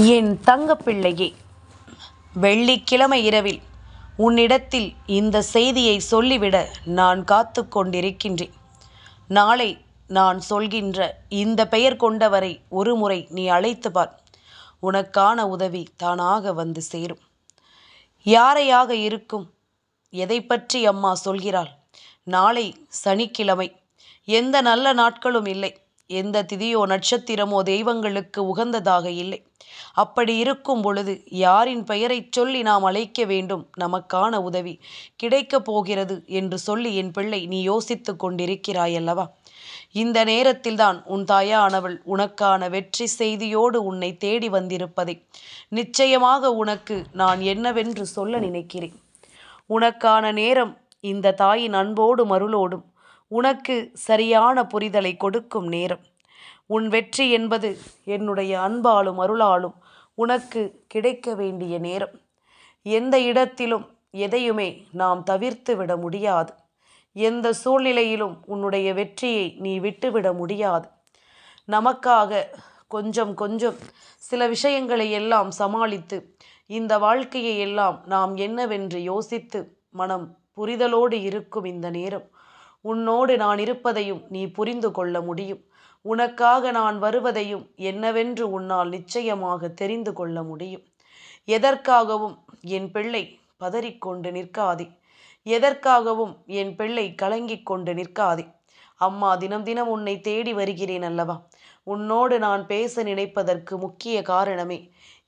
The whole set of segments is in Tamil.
என் தங்கப்பிள்ளையே வெள்ளிக்கிழமை இரவில் உன்னிடத்தில் இந்த செய்தியை சொல்லிவிட நான் காத்து கொண்டிருக்கின்றேன். நாளை நான் சொல்கின்ற இந்த பெயர் கொண்டவரை ஒரு முறை நீ அழைத்து பார். உனக்கான உதவி தானாக வந்து சேரும். யாரையாக இருக்கும்? எதை பற்றி அம்மா சொல்கிறாள்? நாளை சனிக்கிழமை. எந்த நல்ல நாட்களும் இல்லை. எந்த திதியோ நட்சத்திரமோ தெய்வங்களுக்கு உகந்ததாக இல்லை. அப்படி இருக்கும் பொழுது யாரின் பெயரைச் சொல்லி நாம் அழைக்க வேண்டும்? நமக்கான உதவி கிடைக்கப் போகிறது என்று சொல்லி என் பிள்ளை நீ யோசித்து கொண்டிருக்கிறாய் அல்லவா இந்த நேரத்தில்தான் உன் தாயானவள் உனக்கான வெற்றி செய்தியோடு உன்னை தேடி வந்திருப்பதை நிச்சயமாக உனக்கு நான் என்னவென்று சொல்ல நினைக்கிறேன். உனக்கான நேரம் இந்த தாயின் அன்போடும் அருளோடும் உனக்கு சரியான புரிதலை கொடுக்கும் நேரம். உன் வெற்றி என்பது என்னுடைய அன்பாலும் அருளாலும் உனக்கு கிடைக்க வேண்டிய நேரம். எந்த இடத்திலும் எதையுமே நாம் தவிர்த்து விட முடியாது. எந்த சூழ்நிலையிலும் உன்னுடைய வெற்றியை நீ விட்டுவிட முடியாது. நமக்காக கொஞ்சம் கொஞ்சம் சில விஷயங்களை எல்லாம் சமாளித்து இந்த வாழ்க்கையை எல்லாம் நாம் என்னவென்று யோசித்து மனம் புரிதலோடு இருக்கும் இந்த நேரம். உன்னோடு நான் இருப்பதையும் நீ புரிந்து கொள்ள முடியும். உனக்காக நான் வருவதையும் என்னவென்று உன்னால் நிச்சயமாக தெரிந்து கொள்ள முடியும். எதற்காகவும் என் பிள்ளை பதறிக்கொண்டு நிற்காதே. எதற்காகவும் என் பிள்ளை கலங்கிக் கொண்டு நிற்காதே. அம்மா தினம் தினம் உன்னை தேடி வருகிறேன் அல்லவா? உன்னோடு நான் பேச நினைப்பதற்கு முக்கிய காரணமே.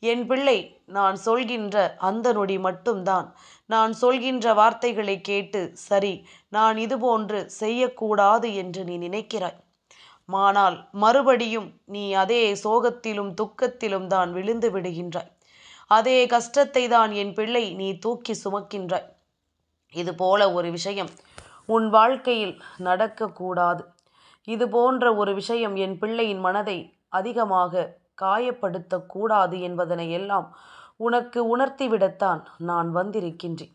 என் பிள்ளை நான் சொல்கின்ற அந்த நொடி மட்டும்தான். நான் சொல்கின்ற வார்த்தைகளை கேட்டு சரி நான் இதுபோன்று செய்யக்கூடாது என்று நீ நினைக்கிறாய். ஆனால் மறுபடியும் நீ அதே சோகத்திலும் துக்கத்திலும் தான் விழுந்து விடுகின்றாய். அதே கஷ்டத்தை தான் என் பிள்ளை நீ தூக்கி சுமக்கின்றாய். இது போல ஒரு விஷயம் உன் வாழ்க்கையில் நடக்கக்கூடாது. இது போன்ற ஒரு விஷயம் என் பிள்ளையின் மனதை அதிகமாக காயப்படுத்தக்கூடாது என்பதனை எல்லாம் உனக்கு உணர்த்திவிடத்தான் நான் வந்திருக்கின்றேன்.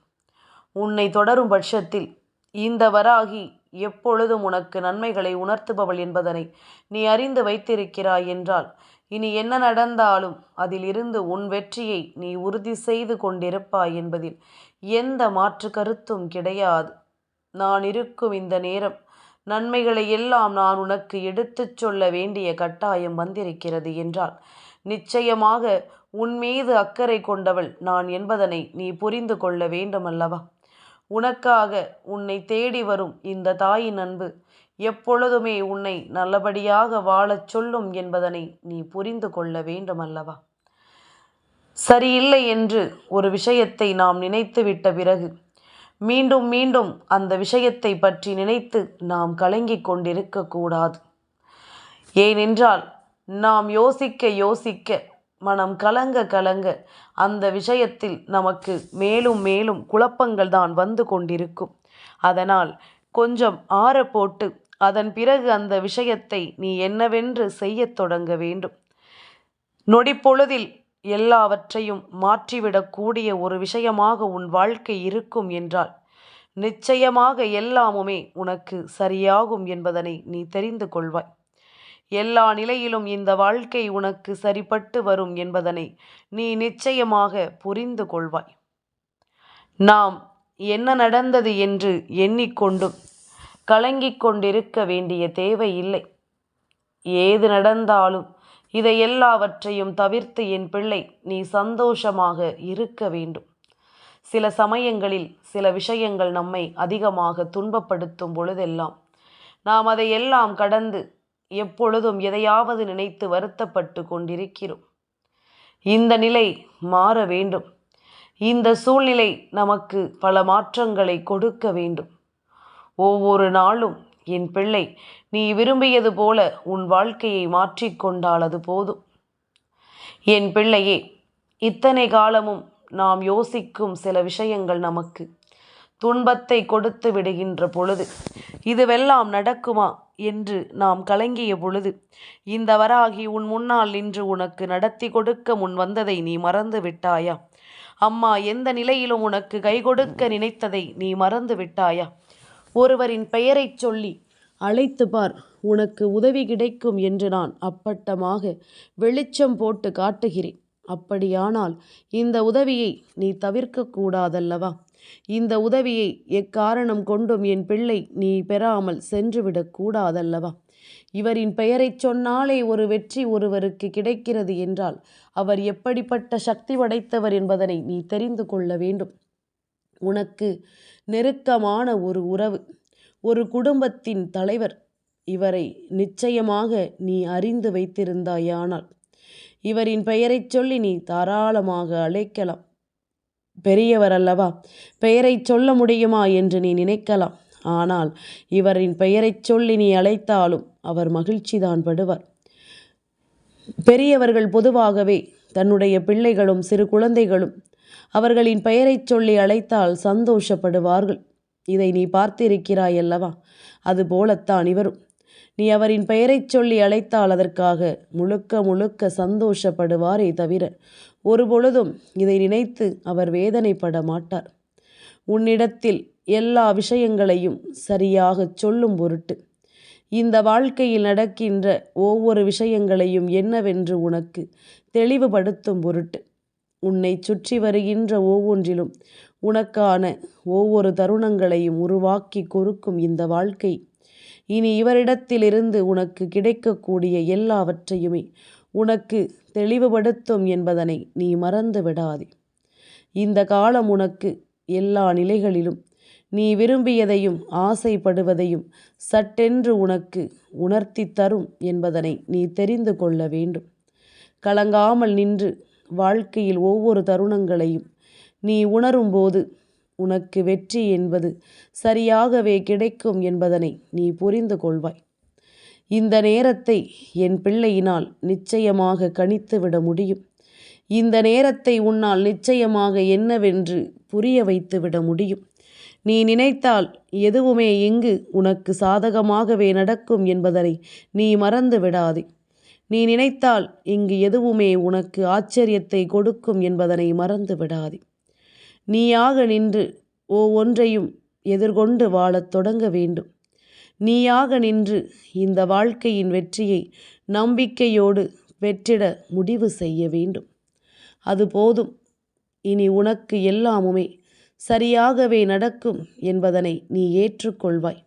உன்னை தொடரும் பட்சத்தில் இந்த வராகி எப்பொழுதும் உனக்கு நன்மைகளை உணர்த்துபவள் என்பதனை நீ அறிந்து வைத்திருக்கிறாய் என்றால் இனி என்ன நடந்தாலும் அதில் இருந்து உன் வெற்றியை நீ உறுதி செய்து கொண்டிருப்பாய் என்பதில் எந்த மாற்று கருத்தும் கிடையாது. நான் இருக்கும் இந்த நேரம் நன்மைகளை எல்லாம் நான் உனக்கு எடுத்துச் சொல்ல வேண்டிய கட்டாயம் வந்திருக்கிறது என்றால் நிச்சயமாக உன் மீது அக்கறை கொண்டவள் நான் என்பதனை நீ புரிந்து கொள்ள வேண்டுமல்லவா? உனக்காக உன்னை தேடி வரும் இந்த தாயின் அன்பு எப்பொழுதுமே உன்னை நல்லபடியாக வாழச் சொல்லும் என்பதனை நீ புரிந்து கொள்ள வேண்டுமல்லவா? சரியில்லை என்று ஒரு விஷயத்தை நாம் நினைத்துவிட்ட பிறகு மீண்டும் மீண்டும் அந்த விஷயத்தை பற்றி நினைத்து நாம் கலங்கிக் கொண்டிருக்கக்கூடாது ஏனென்றால் நாம் யோசிக்க யோசிக்க மனம் கலங்க கலங்க அந்த விஷயத்தில் நமக்கு மேலும் மேலும் குழப்பங்கள் தான் வந்து கொண்டிருக்கும். அதனால் கொஞ்சம் ஆற போட்டு அதன் பிறகு அந்த விஷயத்தை நீ என்னவென்று செய்யத் தொடங்க வேண்டும். நொடிப்பொழுதில் எல்லாவற்றையும் மாற்றிவிடக்கூடிய ஒரு விஷயமாக உன் வாழ்க்கை இருக்கும் என்றால் நிச்சயமாக எல்லாமுமே உனக்கு சரியாகும் என்பதனை நீ தெரிந்து கொள்வாய். எல்லா நிலையிலும் இந்த வாழ்க்கை உனக்கு சரிப்பட்டு வரும் என்பதனை நீ நிச்சயமாக புரிந்து கொள்வாய். நாம் என்ன நடந்தது என்று எண்ணிக்கொண்டும் கலங்கிக் கொண்டிருக்க வேண்டிய தேவை இல்லை. ஏது நடந்தாலும் இதை எல்லாவற்றையும் தவிர்த்து என் பிள்ளை நீ சந்தோஷமாக இருக்க வேண்டும். சில சமயங்களில் சில விஷயங்கள் நம்மை அதிகமாக துன்பப்படுத்தும் பொழுதெல்லாம் நாம் அதையெல்லாம் கடந்து எப்பொழுதும் எதையாவது நினைத்து வருத்தப்பட்டு கொண்டிருக்கிறோம். இந்த நிலை மாற வேண்டும். இந்த சூழ்நிலை நமக்கு பல மாற்றங்களை கொடுக்க வேண்டும். ஒவ்வொரு நாளும் என் பிள்ளை நீ விரும்பியது போல உன் வாழ்க்கையை மாற்றிக்கொண்டால் அது போதும். என் பிள்ளையே இத்தனை காலமும் நாம் யோசிக்கும் சில விஷயங்கள் நமக்கு. துன்பத்தை கொடுத்து விடுகின்ற பொழுது இதுவெல்லாம் நடக்குமா? என்று நாம் கலங்கிய பொழுது இந்த வராகி உன் முன்னால் நின்று உனக்கு நடத்தி கொடுக்க முன் வந்ததை நீ மறந்து விட்டாயா? அம்மா எந்த நிலையிலும் உனக்கு கை கொடுக்க நினைத்ததை நீ மறந்து விட்டாயா? ஒருவரின் பெயரைச் சொல்லி அழைத்து பார் உனக்கு உதவி கிடைக்கும் என்று நான் அப்பட்டமாக வெளிச்சம் போட்டு காட்டுகிறேன். அப்படியானால் இந்த உதவியை நீ தவிர்க்கக்கூடாதல்லவா? இந்த உதவியை எக்காரணம் கொண்டும் என் பிள்ளை நீ பெறாமல் சென்றுவிடக் கூடாதல்லவா? இவரின் பெயரைச் சொன்னாலே ஒரு வெற்றி ஒருவருக்கு கிடைக்கிறது என்றால் அவர் எப்படிப்பட்ட சக்தி படைத்தவர் என்பதனை நீ தெரிந்து கொள்ள வேண்டும். உனக்கு நெருக்கமான ஒரு உறவு ஒரு குடும்பத்தின் தலைவர் இவரை நிச்சயமாக நீ அறிந்து வைத்திருந்தாயானால் இவரின் பெயரைச் சொல்லி நீ தாராளமாக அழைக்கலாம். பெரியவர் அல்லவா? பெயரைச் சொல்ல முடியுமா என்று நீ நினைக்கலாம். ஆனால் இவரின் பெயரைச் சொல்லி நீ அழைத்தாலும் அவர் மகிழ்ச்சிதான் படுவார். பெரியவர்கள் பொதுவாகவே தன்னுடைய பிள்ளைகளும் சிறு குழந்தைகளும் அவர்களின் பெயரைச் சொல்லி அழைத்தால் சந்தோஷப்படுவார்கள். இதை நீ பார்த்திருக்கிறாய் அல்லவா? அதுபோலத்தான் இவரும். நீ அவரின் பெயரைச் சொல்லி அழைத்தால் அதற்காக முழுக்க முழுக்க சந்தோஷப்படுவாரே தவிர ஒருபொழுதும் இதை நினைத்து அவர் வேதனைப்பட மாட்டார். உன்னிடத்தில் எல்லா விஷயங்களையும் சரியாகச் சொல்லும் பொருட்டு இந்த வாழ்க்கையில் நடக்கின்ற ஒவ்வொரு விஷயங்களையும் என்னவென்று உனக்கு தெளிவுபடுத்தும் பொருட்டு உன்னை சுற்றி வருகின்ற ஒவ்வொன்றிலும் உனக்கான ஒவ்வொரு தருணங்களையும் உருவாக்கி கொடுக்கும் இந்த வாழ்க்கை. இனி இவரிடத்திலிருந்து உனக்கு கிடைக்கக்கூடிய எல்லாவற்றையுமே உனக்கு தெளிவுபடுத்தும் என்பதனை நீ மறந்து விடாதே. இந்த காலம் உனக்கு எல்லா நிலைகளிலும் நீ விரும்பியதையும் ஆசைப்படுவதையும் சட்டென்று உனக்கு உணர்த்தி தரும் என்பதனை நீ தெரிந்து கொள்ள வேண்டும். கலங்காமல் நின்று வாழ்க்கையில் ஒவ்வொரு தருணங்களையும் நீ உணரும்போது உனக்கு வெற்றி என்பது சரியாகவே கிடைக்கும் என்பதனை நீ புரிந்து கொள்வாய். இந்த நேரத்தை என் பிள்ளையினால் நிச்சயமாக கணித்துவிட முடியும். இந்த நேரத்தை உன்னால் நிச்சயமாக என்னவென்று புரிய வைத்துவிட முடியும். நீ நினைத்தால் எதுவுமே இங்கு உனக்கு சாதகமாகவே நடக்கும் என்பதனை நீ மறந்து விடாதே. நீ நினைத்தால் இங்கு எதுவுமே உனக்கு ஆச்சரியத்தை கொடுக்கும் என்பதனை மறந்து விடாதே. நீயாக நின்று ஒவ்வொன்றையும் எதிர்கொண்டு வாழத் தொடங்க வேண்டும். நீயாக நின்று இந்த வாழ்க்கையின் வெற்றியை நம்பிக்கையோடு வெற்றிட முடிவு செய்ய வேண்டும். அது போதும். இனி உனக்கு எல்லாமுமே சரியாகவே நடக்கும் என்பதனை நீ ஏற்றுக்கொள்வாய்.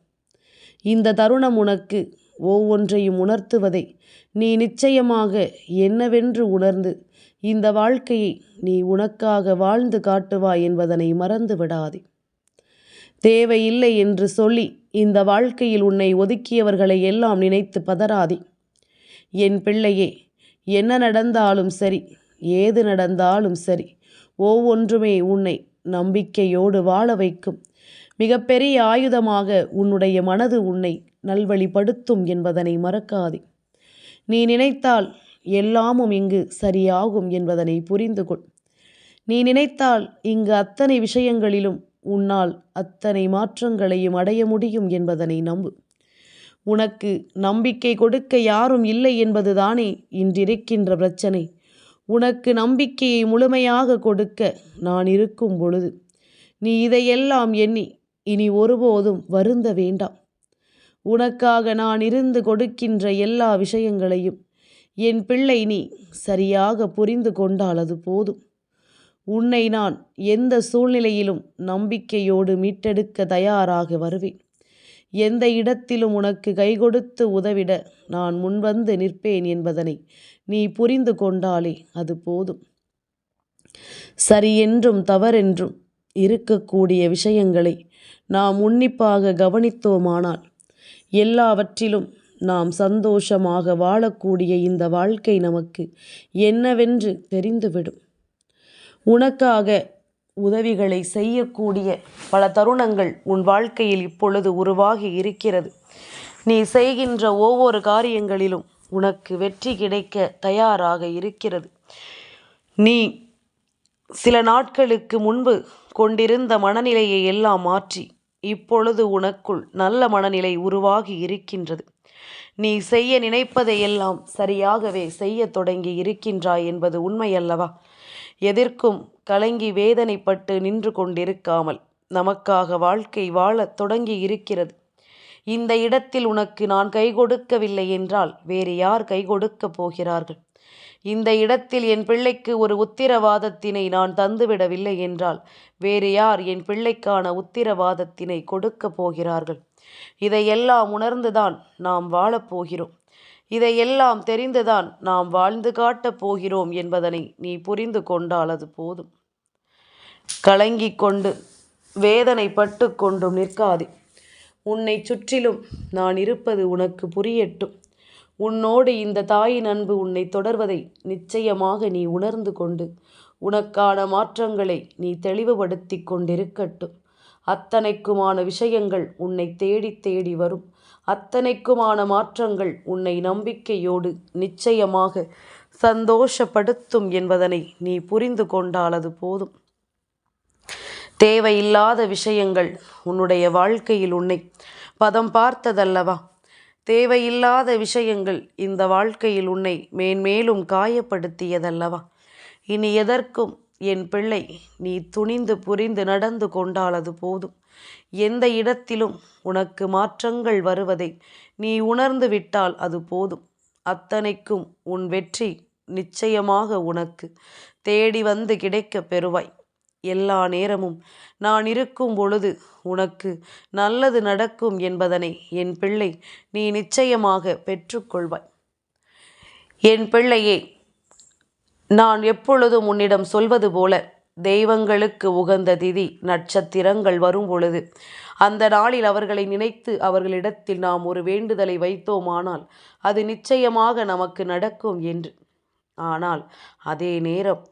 இந்த தருணம் உனக்கு ஒவ்வொன்றையும் உணர்த்துவதை நீ நிச்சயமாக என்னவென்று உணர்ந்து இந்த வாழ்க்கையை நீ உனக்காக வாழ்ந்து காட்டுவாய் என்பதனை மறந்து விடாதே தேவையில்லை என்று சொல்லி இந்த வாழ்க்கையில் உன்னை ஒதுக்கியவர்களை எல்லாம் நினைத்து பதறாதே. என் பிள்ளையே என்ன நடந்தாலும் சரி ஏது நடந்தாலும் சரி ஒவ்வொன்றுமே உன்னை நம்பிக்கையோடு வாழ வைக்கும். மிகப்பெரிய ஆயுதமாக உன்னுடைய மனது உன்னை நல்வழிப்படுத்தும் என்பதனை மறக்காதே. நீ நினைத்தால் எல்லாமும் இங்கு சரியாகும் என்பதனை புரிந்து கொள் நீ நினைத்தால் இங்கு அத்தனை விஷயங்களிலும் உன்னால் அத்தனை மாற்றங்களையும் அடைய முடியும் என்பதனை நம்பு. உனக்கு நம்பிக்கை கொடுக்க யாரும் இல்லை என்பதுதானே இன்றிருக்கின்ற பிரச்சனை. உனக்கு நம்பிக்கையை முழுமையாக கொடுக்க நான் இருக்கும் பொழுது நீ இதையெல்லாம் எண்ணி இனி ஒருபோதும் வருந்த வேண்டாம். உனக்காக நான் இருந்து கொடுக்கின்ற எல்லா விஷயங்களையும் என் பிள்ளை நீ சரியாக புரிந்து கொண்டால் அது போதும். உன்னை நான் எந்த சூழ்நிலையிலும் நம்பிக்கையோடு மீட்டெடுக்க தயாராக வருவேன். எந்த இடத்திலும் உனக்கு கை கொடுத்து உதவிட நான் முன்வந்து நிற்பேன் என்பதனை நீ புரிந்து கொண்டாலே அது போதும். சரியென்றும் தவறென்றும் இருக்கக்கூடிய விஷயங்களை நாம் உன்னிப்பாக கவனித்தோமானால் எல்லாவற்றிலும் நாம் சந்தோஷமாக வாழக்கூடிய இந்த வாழ்க்கை நமக்கு என்னவென்று தெரிந்துவிடும். உனக்காக உதவிகளை செய்யக்கூடிய பல தருணங்கள் உன் வாழ்க்கையில் இப்பொழுது உருவாகி இருக்கிறது. நீ செய்கின்ற ஒவ்வொரு காரியங்களிலும் உனக்கு வெற்றி கிடைக்க தயாராக இருக்கிறது. நீ சில நாட்களுக்கு முன்பு கொண்டிருந்த மனநிலையை எல்லாம் மாற்றி இப்பொழுது உனக்குள் நல்ல மனநிலை உருவாகி இருக்கின்றது. நீ செய்ய நினைப்பதையெல்லாம் சரியாகவே செய்ய தொடங்கி இருக்கின்றாய் என்பது உண்மையல்லவா? எதற்கும் கலங்கி வேதனைப்பட்டு நின்று கொண்டிருக்காமல் நமக்காக வாழ்க்கை வாழத் தொடங்கி இருக்கிறது இந்த இடத்தில் உனக்கு நான் கை கொடுக்கவில்லை என்றால் வேறு யார் கை கொடுக்கப் போகிறார்கள்? இந்த இடத்தில் என் பிள்ளைக்கு ஒரு உத்திரவாதத்தினை நான் தந்துவிடவில்லை என்றால் வேறு யார் என் பிள்ளைக்கான உத்திரவாதத்தினை கொடுக்கப் போகிறார்கள்? இதையெல்லாம் உணர்ந்துதான் நாம் வாழப்போகிறோம் இதையெல்லாம் தெரிந்துதான் நாம் வாழ்ந்து காட்டப் போகிறோம் என்பதனை நீ புரிந்து கொண்டால் அது போதும். கலங்கிக் கொண்டு வேதனைப்பட்டு கொண்டும் நிற்காதே. உன்னை சுற்றிலும் நான் இருப்பது உனக்கு புரியட்டும். உன்னோடு இந்த தாயின் அன்பு உன்னை தொடர்வதை நிச்சயமாக நீ உணர்ந்து கொண்டு உனக்கான மாற்றங்களை நீ தெளிவுபடுத்தி கொண்டிருக்கட்டும். அத்தனைக்குமான விஷயங்கள் உன்னை தேடி தேடி வரும். அத்தனைக்குமான மாற்றங்கள் உன்னை நம்பிக்கையோடு நிச்சயமாக சந்தோஷப்படுத்தும் என்பதனை நீ புரிந்து கொண்டாலது போதும். தேவையில்லாத விஷயங்கள் உன்னுடைய வாழ்க்கையில் உன்னை பதம் பார்த்ததல்லவா? தேவையில்லாத விஷயங்கள் இந்த வாழ்க்கையில் உன்னை மேன்மேலும் காயப்படுத்தியதல்லவா? இனி எதற்கும் என் பிள்ளை நீ துணிந்து புரிந்து நடந்து கொண்டாலது போதும். எந்த இடத்திலும் உனக்கு மாற்றங்கள் வருவதை நீ உணர்ந்து விட்டால் அது போதும். அத்தனைக்கும் உன் வெற்றி நிச்சயமாக உனக்கு தேடி வந்து கிடைக்கப் பெறுவாய். எல்லா நேரமும் நான் இருக்கும் பொழுது உனக்கு நல்லது நடக்கும் என்பதனை என் பிள்ளை நீ நிச்சயமாக பெற்றுக்கொள்வாய். என் பிள்ளையே நான் எப்பொழுதும் உன்னிடம் சொல்வது போல தெய்வங்களுக்கு உகந்த திதி நட்சத்திரங்கள் வரும் பொழுது. அந்த நாளில் அவர்களை நினைத்து அவர்களிடத்தில் நாம் ஒரு வேண்டுதலை வைத்தோமானால் அது நிச்சயமாக நமக்கு நடக்கும் என்று. ஆனால் அதே நேரம்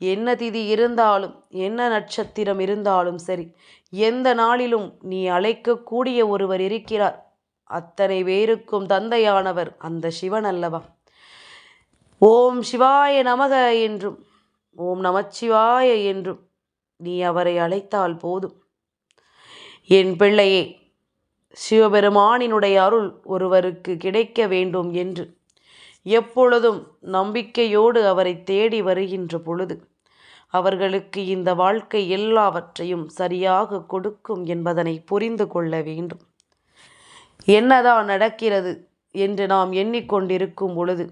என்ன திதி இருந்தாலும் என்ன நட்சத்திரம் இருந்தாலும் சரி எந்த நாளிலும் நீ அழைக்கக்கூடிய ஒருவர் இருக்கிறார். அத்தனை பேருக்கும் தந்தையானவர் அந்த சிவன் அல்லவா? ஓம் சிவாய நமக என்றும் ஓம் நமச்சிவாய என்றும் நீ அவரை அழைத்தால் போதும். என் பிள்ளையே சிவபெருமானினுடைய அருள் ஒருவருக்கு கிடைக்க வேண்டும் என்று எப்பொழுதும் நம்பிக்கையோடு அவரை தேடி வருகின்ற பொழுது அவர்களுக்கு இந்த வாழ்க்கை எல்லாவற்றையும் சரியாக கொடுக்கும் என்பதனை புரிந்து கொள்ள வேண்டும். என்னதான் நடக்கிறது என்று நாம் எண்ணிக்கொண்டிருக்கும் பொழுது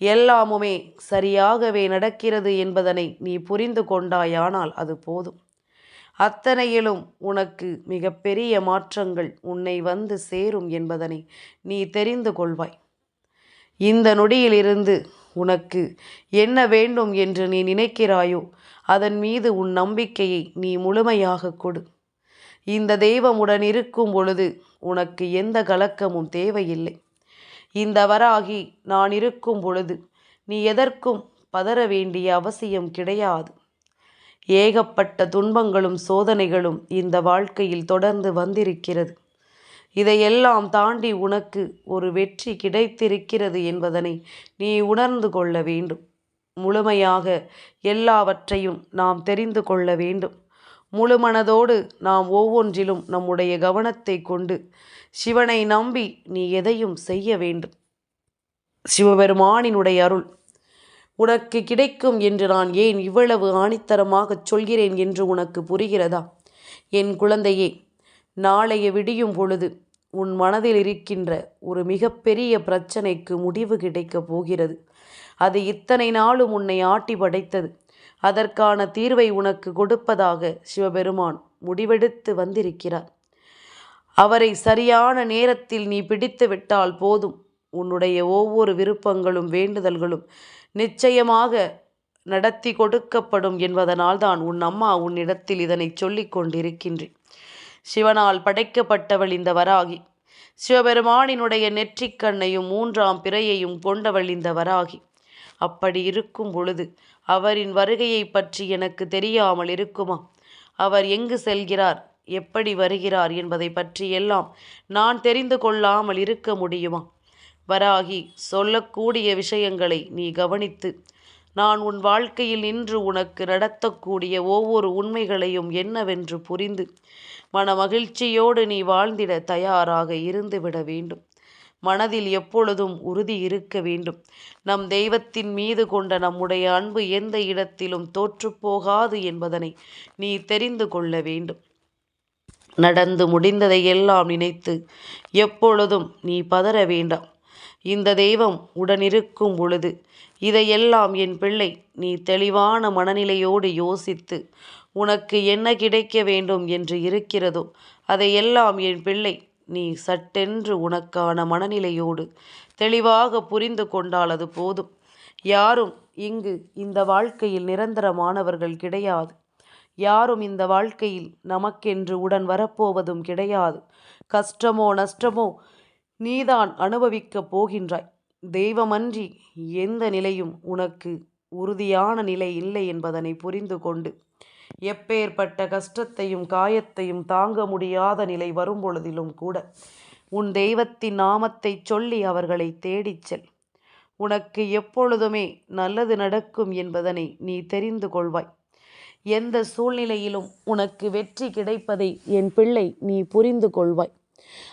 எல்லாமுமே சரியாகவே நடக்கிறது என்பதனை நீ புரிந்து கொண்டாயானால் அது போதும். அத்தனையிலும் உனக்கு மிகப்பெரிய மாற்றங்கள் உன்னை வந்து சேரும் என்பதனை நீ தெரிந்து கொள்வாய். இந்த நொடியிலிருந்து உனக்கு என்ன வேண்டும் என்று நீ நினைக்கிறாயோ அதன் மீது உன் நம்பிக்கையை நீ முழுமையாக கொடு. இந்த தெய்வமுடன் இருக்கும் பொழுது உனக்கு எந்த கலக்கமும் தேவையில்லை. இந்த வராகி நான் இருக்கும் பொழுது நீ எதற்கும் பதற வேண்டிய அவசியம் கிடையாது. ஏகப்பட்ட துன்பங்களும் சோதனைகளும் இந்த வாழ்க்கையில் தொடர்ந்து வந்திருக்கிறது. இதையெல்லாம் தாண்டி உனக்கு ஒரு வெற்றி கிடைத்திருக்கிறது என்பதனை நீ உணர்ந்து கொள்ள வேண்டும். முழுமையாக எல்லாவற்றையும் நாம் தெரிந்து கொள்ள வேண்டும். முழுமனதோடு நாம் ஒவ்வொன்றிலும் நம்முடைய கவனத்தை கொண்டு சிவனை நம்பி நீ எதையும் செய்ய வேண்டும். சிவபெருமானினுடைய அருள். உனக்கு கிடைக்கும் என்று நான் ஏன் இவ்வளவு ஆணித்தரமாகச் சொல்கிறேன் என்று உனக்கு புரிகிறதா? என் குழந்தையே நாளைய விடியும் பொழுது உன் மனதில் இருக்கின்ற ஒரு மிகப்பெரிய பிரச்சனைக்கு முடிவு கிடைக்கப் போகிறது. அது இத்தனை நாளும் உன்னை ஆட்டி படைத்தது. அதற்கான தீர்வை உனக்கு கொடுப்பதாக சிவபெருமான் முடிவெடுத்து வந்திருக்கிறார். அவரை சரியான நேரத்தில் நீ பிடித்து விட்டால் போதும். உன்னுடைய ஒவ்வொரு விருப்பங்களும் வேண்டுதல்களும் நிச்சயமாக நடத்தி கொடுக்கப்படும் என்பதனால் தான் உன் அம்மா உன்னிடத்தில் இதனை சொல்லிக் கொண்டிருக்கின்றேன். சிவனால் படைக்கப்பட்டவள் இந்த வராகி. சிவபெருமானினுடைய நெற்றிக்கண்ணையும் மூன்றாம் பிறையையும் கொண்டவள் இந்த வராகி. அப்படி இருக்கும் பொழுது அவரின் வருகையை பற்றி எனக்கு தெரியாமல் இருக்குமா? அவர் எங்கு செல்கிறார்? எப்படி வருகிறார் என்பதை பற்றியெல்லாம் நான் தெரிந்து கொள்ளாமல் இருக்க முடியுமா? வராகி சொல்லக்கூடிய விஷயங்களை நீ கவனித்து நான் உன் வாழ்க்கையில் நின்று உனக்கு நடத்தக்கூடிய ஒவ்வொரு உண்மைகளையும் என்னவென்று புரிந்து மன மகிழ்ச்சியோடு நீ வாழ்ந்திட தயாராக இருந்துவிட வேண்டும். மனதில் எப்பொழுதும் உறுதி இருக்க வேண்டும். நம் தெய்வத்தின் மீது கொண்ட நம்முடைய அன்பு எந்த இடத்திலும் தோற்றுப்போகாது என்பதனை நீ தெரிந்து கொள்ள வேண்டும். நடந்து முடிந்ததை எல்லாம் நினைத்து எப்பொழுதும் நீ பதற வேண்டாம். இந்த தெய்வம் உடனிருக்கும் பொழுது இதையெல்லாம் என் பிள்ளை நீ தெளிவான மனநிலையோடு யோசித்து உனக்கு என்ன கிடைக்க வேண்டும் என்று இருக்கிறதோ அதையெல்லாம் என் பிள்ளை நீ சட்டென்று உனக்கான மனநிலையோடு தெளிவாக புரிந்து கொண்டால் அது போதும். யாரும் இங்கு இந்த வாழ்க்கையில் நிரந்தரமானவர்கள் கிடையாது. யாரும் இந்த வாழ்க்கையில் நமக்கென்று உடன் வரப்போவதும் கிடையாது. கஷ்டமோ நஷ்டமோ நீதான் அனுபவிக்கப் போகின்றாய். தெய்வமன்றி எந்த நிலையும் உனக்கு உறுதியான நிலை இல்லை என்பதனை புரிந்து கொண்டு எப்பேற்பட்ட கஷ்டத்தையும் காயத்தையும் தாங்க முடியாத நிலை வரும் பொழுதிலும் கூட உன் தெய்வத்தின் நாமத்தை சொல்லி அவர்களை தேடிச் செல். உனக்கு எப்பொழுதுமே நல்லது நடக்கும் என்பதனை நீ தெரிந்து கொள்வாய். எந்த சூழ்நிலையிலும் உனக்கு வெற்றி கிடைப்பதை என் பிள்ளை நீ புரிந்து கொள்வாய்.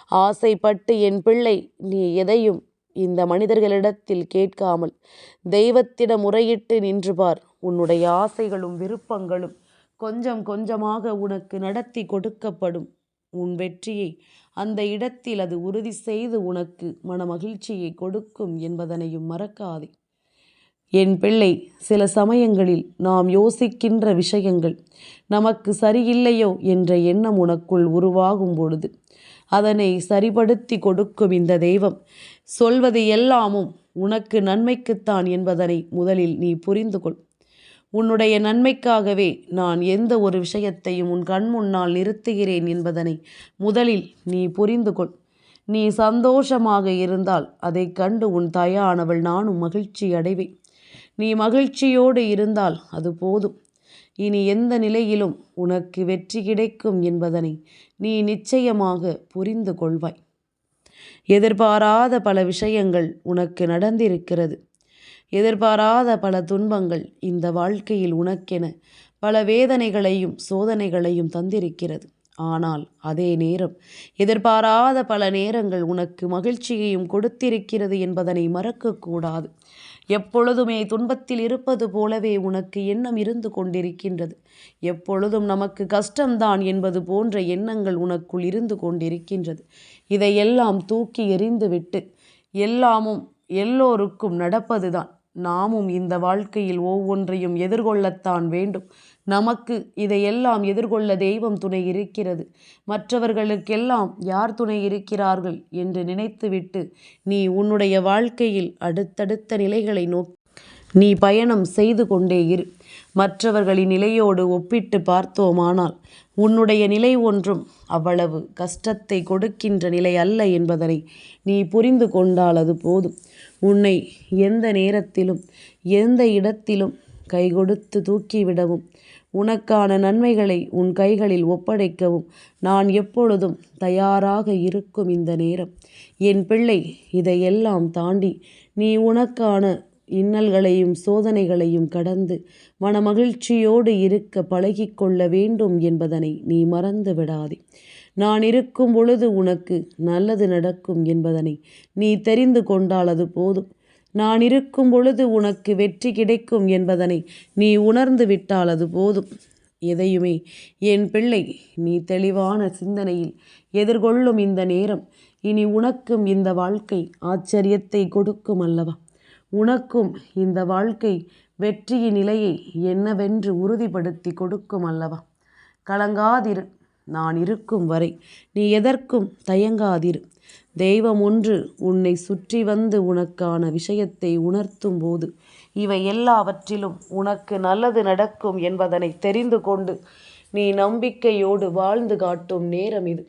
ஆசைப்பட்டு என் பிள்ளை நீ எதையும் இந்த மனிதர்களிடத்தில் கேட்காமல் தெய்வத்திடம் முறையிட்டு நின்று பார். உன்னுடைய ஆசைகளும் விருப்பங்களும் கொஞ்சம் கொஞ்சமாக உனக்கு நடத்தி கொடுக்கப்படும். உன் வெற்றியை அந்த இடத்தில் அது உறுதி செய்து உனக்கு மன மகிழ்ச்சியை கொடுக்கும் என்பதனையும் மறக்காதே. என் பிள்ளை சில சமயங்களில் நாம் யோசிக்கின்ற விஷயங்கள் நமக்கு சரியில்லையோ என்ற எண்ணம் உனக்குள் உருவாகும் பொழுது அதனை சரிபடுத்தி கொடுக்கும் இந்த தெய்வம் சொல்வது எல்லாமும் உனக்கு நன்மைக்குத்தான் என்பதனை முதலில் நீ புரிந்து கொள் உன்னுடைய நன்மைக்காகவே நான் எந்த ஒரு விஷயத்தையும் உன் கண் முன்னால் நிறுத்துகிறேன் என்பதனை முதலில் நீ புரிந்து கொள். நீ சந்தோஷமாக இருந்தால் அதை கண்டு உன் தயானவள் நானும் மகிழ்ச்சி அடைவேன். நீ மகிழ்ச்சியோடு இருந்தால் அது போதும். இனி எந்த நிலையிலும் உனக்கு வெற்றி கிடைக்கும் என்பதனை நீ நிச்சயமாக புரிந்து கொள்வாய். எதிர்பாராத பல விஷயங்கள் உனக்கு நடந்திருக்கிறது. எதிர்பாராத பல துன்பங்கள் இந்த வாழ்க்கையில் உனக்கென பல வேதனைகளையும் சோதனைகளையும் தந்திருக்கிறது. ஆனால் அதே நேரம் எதிர்பாராத பல நேரங்கள் உனக்கு மகிழ்ச்சியையும் கொடுத்திருக்கிறது என்பதனை மறக்கக்கூடாது. எப்பொழுதுமே துன்பத்தில் இருப்பது போலவே உனக்கு எண்ணம் இருந்து கொண்டிருக்கின்றது. எப்பொழுதும் நமக்கு கஷ்டம்தான் என்பது போன்ற எண்ணங்கள் உனக்குள் இருந்து கொண்டிருக்கின்றது. இதையெல்லாம் தூக்கி எறிந்துவிட்டு எல்லாமும் எல்லோருக்கும் நடப்பதுதான். நாமும் இந்த வாழ்க்கையில் ஒவ்வொன்றையும் எதிர்கொள்ளத்தான் வேண்டும். நமக்கு இதையெல்லாம் எதிர்கொள்ள தெய்வம் துணை இருக்கிறது. மற்றவர்களுக்கெல்லாம் யார் துணை இருக்கிறார்கள் என்று நினைத்துவிட்டு நீ உன்னுடைய வாழ்க்கையில் அடுத்தடுத்த நிலைகளை நோக்கி நீ பயணம் செய்து கொண்டே இரு. மற்றவர்களின் நிலையோடு ஒப்பிட்டு பார்த்தோமானால் உன்னுடைய நிலை ஒன்றும் அவ்வளவு கஷ்டத்தை கொடுக்கின்ற நிலை அல்ல என்பதனை நீ புரிந்து கொண்டால் அது போதும். உன்னை எந்த நேரத்திலும் எந்த இடத்திலும் கை கொடுத்து தூக்கிவிடவும் உனக்கான நன்மைகளை உன் கைகளில் ஒப்படைக்கவும் நான் எப்பொழுதும் தயாராக இருக்கும் இந்த நேரம். என் பிள்ளை இதையெல்லாம் தாண்டி நீ உனக்கான இன்னல்களையும் சோதனைகளையும் கடந்து மனமகிழ்ச்சியோடு இருக்க பழகிக்கொள்ள வேண்டும் என்பதனை நீ மறந்து விடாதே. நான் இருக்கும் பொழுது உனக்கு நல்லது நடக்கும் என்பதனை நீ தெரிந்து கொண்டால் அது போதும். நான் இருக்கும் பொழுது உனக்கு வெற்றி கிடைக்கும் என்பதனை நீ உணர்ந்து விட்டால் அது போதும். எதையுமே என் பிள்ளை நீ தெளிவான சிந்தனையில் எதிர்கொள்ளும் இந்த நேரம் இனி உனக்கும் இந்த வாழ்க்கை ஆச்சரியத்தை கொடுக்கும் அல்லவா? உனக்கும் இந்த வாழ்க்கை வெற்றியின் நிலையை என்னவென்று உறுதிப்படுத்தி கொடுக்கும் அல்லவா? கலங்காதிரு நான் இருக்கும் வரை நீ எதற்கும் தயங்காதிரு. தெய்வம் ஒன்று உன்னை சுற்றி வந்து உனக்கான விஷயத்தை உணர்த்தும் போது இவை எல்லாவற்றிலும் உனக்கு நல்லது நடக்கும் என்பதனை தெரிந்து கொண்டு நீ நம்பிக்கையோடு வாழ்ந்து காட்டும் நேரம் இது.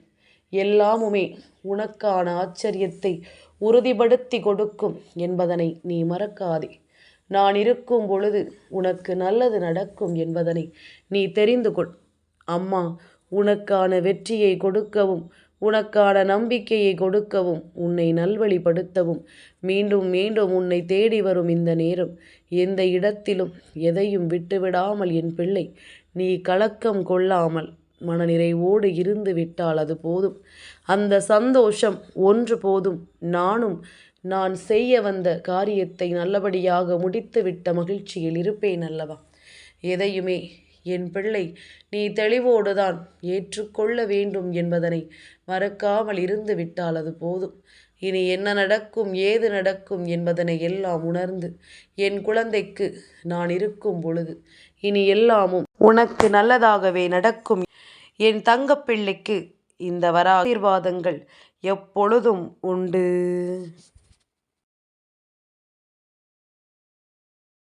எல்லாமுமே உனக்கான ஆச்சரியத்தை உறுதிப்படுத்தி கொடுக்கும் என்பதனை நீ மறக்காதே. நான் இருக்கும் பொழுது உனக்கு நல்லது நடக்கும் என்பதனை நீ தெரிந்து கொள். அம்மா உனக்கான வெற்றியை கொடுக்கவும் உனக்கான நம்பிக்கையை கொடுக்கவும் உன்னை நல்வழிப்படுத்தவும். மீண்டும் மீண்டும் உன்னை தேடி வரும் இந்த நேரம். எந்த இடத்திலும் எதையும் விட்டுவிடாமல் என் பிள்ளை நீ கலக்கம் கொள்ளாமல் மனநிறைவோடு இருந்து விட்டால் அது போதும். அந்த சந்தோஷம் ஒன்று போதும். நானும் நான் செய்ய வந்த காரியத்தை நல்லபடியாக முடித்துவிட்ட மகிழ்ச்சியில் இருப்பேன் அல்லவா? எதையுமே என் பிள்ளை நீ தெளிவோடுதான் ஏற்றுக்கொள்ள வேண்டும் என்பதனை மறக்காமல் இருந்து விட்டால் அது போதும். இனி என்ன நடக்கும் ஏது நடக்கும் என்பதனை எல்லாம் உணர்ந்து என் குழந்தைக்கு நான் இருக்கும் பொழுது இனி எல்லாமும் உனக்கு நல்லதாகவே நடக்கும். என் தங்கப்பிள்ளைக்கு இந்த வர ஆசீர்வாதங்கள் எப்பொழுதும் உண்டு.